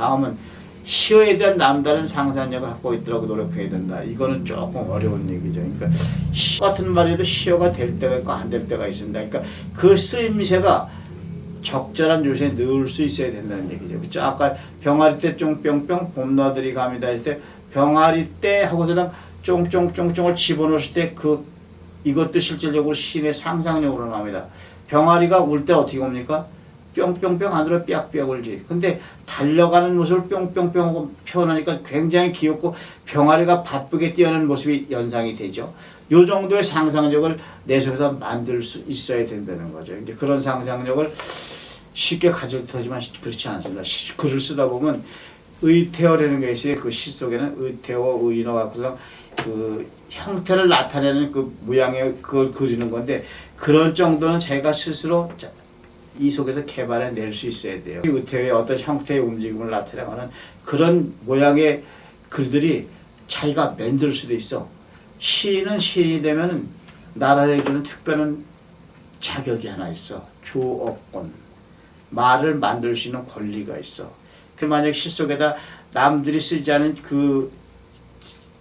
다음은 시어에 대한 남다른 상상력을 갖고 있더라고 노력해야 된다. 이거는 조금 어려운 얘기죠. 그러니까 시 같은 말에도 시어가 될 때가 있고 안 될 때가 있습니다. 그러니까 그 쓰임새가 적절한 요새에 넣을 수 있어야 된다는 얘기죠. 그렇죠? 아까 병아리 때 쫑뿅뿅 봄나들이 갑니다 했을 때 병아리 때 하고서는 쫑쫑쫑쫑을 집어넣었을 때 그 이것도 실질적으로 시인의 상상력으로 나옵니다. 병아리가 울 때 어떻게 옵니까? 뿅뿅뿅 안으로 삐약삐약 울지. 근데 달려가는 모습을 뿅뿅뿅 하고 표현하니까 굉장히 귀엽고 병아리가 바쁘게 뛰어는 모습이 연상이 되죠. 요 정도의 상상력을 내 속에서 만들 수 있어야 된다는 거죠. 이제 그런 상상력을 쉽게 가질 테지만 그렇지 않습니다. 시- 글을 쓰다 보면 의태어라는 게 있어요. 그시 속에는 의태어, 의인어 갖고서 그 형태를 나타내는 그 모양의 그걸 그리는 건데 그런 정도는 제가 스스로 자- 이 속에서 개발해 낼 수 있어야 돼요. 이 의태어의 어떤 형태의 움직임을 나타내는 그런 모양의 글들이 자기가 만들 수도 있어. 시인은 시인이 되면 나라에 주는 특별한 자격이 하나 있어. 조업권. 말을 만들 수 있는 권리가 있어. 그 만약 시 속에다 남들이 쓰지 않은 그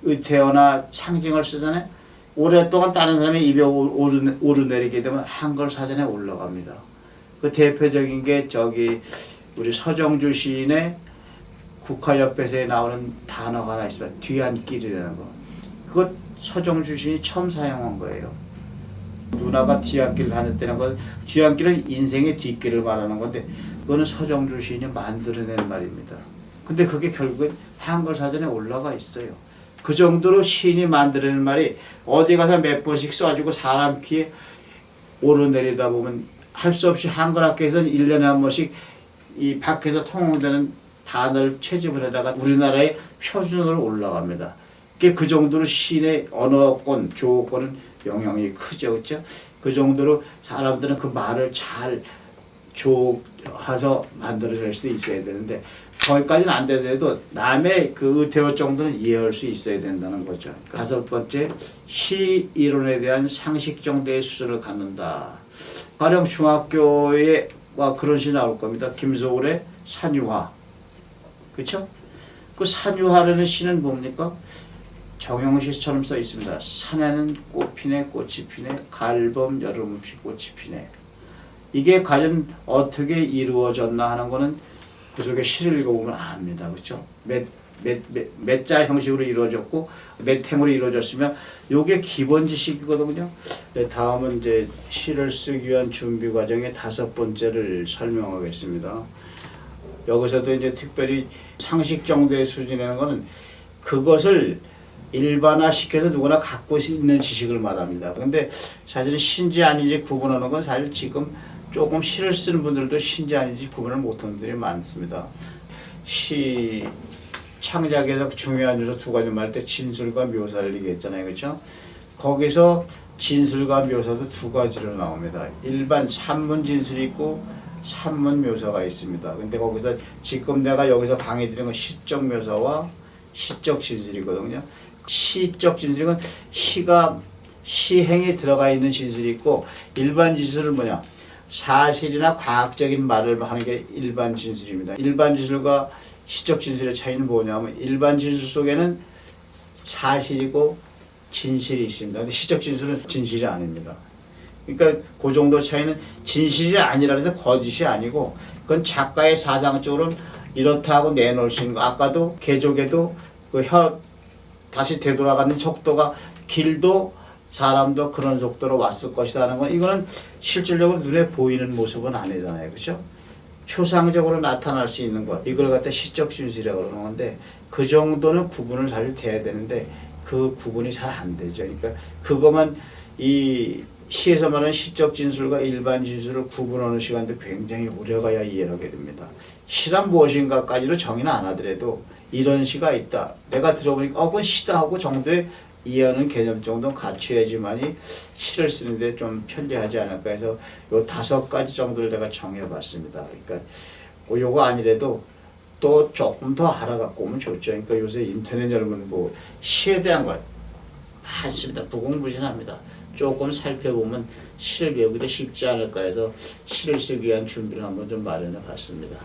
의태어나 상징을 쓰잖아요. 오랫동안 다른 사람의 입에 오르내리게 되면 한글 사전에 올라갑니다. 그 대표적인 게 저기 우리 서정주 시인의 국화옆에서에 나오는 단어가 하나 있습니다. 뒤안길이라는 거. 그거 서정주 시인이 처음 사용한 거예요. 누나가 뒤안길 하는 때는 건 뒤안길은 인생의 뒷길을 말하는 건데 그거는 서정주 시인이 만들어낸 말입니다. 근데 그게 결국은 한글 사전에 올라가 있어요. 그 정도로 시인이 만들어낸 말이 어디 가서 몇 번씩 써가지고 사람 귀에 오르내리다 보면 할 수 없이 한글 학교에서는 1년에 한 번씩 이 밖에서 통용되는 단어를 채집을 해다가 우리나라의 표준으로 올라갑니다. 그 정도로 시인의 언어권, 조어권은 영향이 크죠. 그렇죠? 그 정도로 사람들은 그 말을 잘 조해서 만들어낼 수도 있어야 되는데 거기까지는 안 되더라도 남의 그 의태어 정도는 이해할 수 있어야 된다는 거죠. 다섯 번째, 시 이론에 대한 상식 정도의 수준을 갖는다. 가령 중학교에 와 그런 시 나올 겁니다. 김소울의 산유화. 그렇죠? 그 산유화라는 시는 뭡니까? 정영시처럼 써 있습니다. 산에는 꽃 피네 꽃이 피네 갈범 여름 없이 꽃이 피네. 이게 과연 어떻게 이루어졌나 하는 거는 그 속에 시를 읽어보면 압니다. 그렇죠? 몇, 몇, 몇, 몇자 형식으로 이루어졌고 몇 행으로 이루어졌으면 요게 기본 지식이거든요. 네, 다음은 이제 시를 쓰기 위한 준비 과정의 다섯 번째를 설명하겠습니다. 여기서도 이제 특별히 상식 정도의 수준이라는 거는 그것을 일반화시켜서 누구나 갖고 있는 지식을 말합니다. 근데 사실 신지 아닌지 구분하는 건 사실 지금 조금 시를 쓰는 분들도 신지 아닌지 구분을 못하는 분들이 많습니다. 시 창작에서 중요한 요소 두 가지 말할 때 진술과 묘사를 얘기했잖아요. 그렇죠? 거기서 진술과 묘사도 두 가지로 나옵니다. 일반 산문 진술이 있고 산문 묘사가 있습니다. 근데 거기서 지금 내가 여기서 강의 드리는 건 시적 묘사와 시적 진술이거든요. 시적 진술은 시가 시행에 들어가 있는 진술이 있고 일반 진술은 뭐냐? 사실이나 과학적인 말을 하는 게 일반 진술입니다. 일반 진술과 시적 진술의 차이는 뭐냐면 일반 진술 속에는 사실이고 진실이 있습니다. 근데 시적 진술은 진실이 아닙니다. 그러니까 그 정도 차이는 진실이 아니라 해서 거짓이 아니고 그건 작가의 사상적으로는 이렇다 하고 내놓을 수 있는 거. 아까도 개족에도 그 혀 다시 되돌아가는 속도가 길도 사람도 그런 속도로 왔을 것이라는 건 이거는 실질적으로 눈에 보이는 모습은 아니잖아요. 그렇죠? 추상적으로 나타날 수 있는 것 이걸 갖다 시적 진술이라고 그러는 건데 그 정도는 구분을 잘 돼야 되는데 그 구분이 잘 안 되죠. 그러니까 그것만 이 시에서 말하는 시적 진술과 일반 진술을 구분하는 시간도 굉장히 오래 가야 이해를 하게 됩니다. 시란 무엇인가까지로 정의는 안 하더라도 이런 시가 있다. 내가 들어보니까 어 그건 시다 하고 정도의 이해하는 개념 정도는 갖춰야지만이 시를 쓰는데 좀 편리하지 않을까 해서 요 다섯 가지 정도를 내가 정해봤습니다. 그러니까 뭐 요거 아니래도 또 조금 더 알아갖고 오면 좋죠. 그러니까 요새 인터넷 열면 뭐 시에 대한 것 많습니다. 부궁부진합니다. 조금 살펴보면 시를 배우기도 쉽지 않을까 해서 시를 쓰기 위한 준비를 한번 좀 마련해 봤습니다.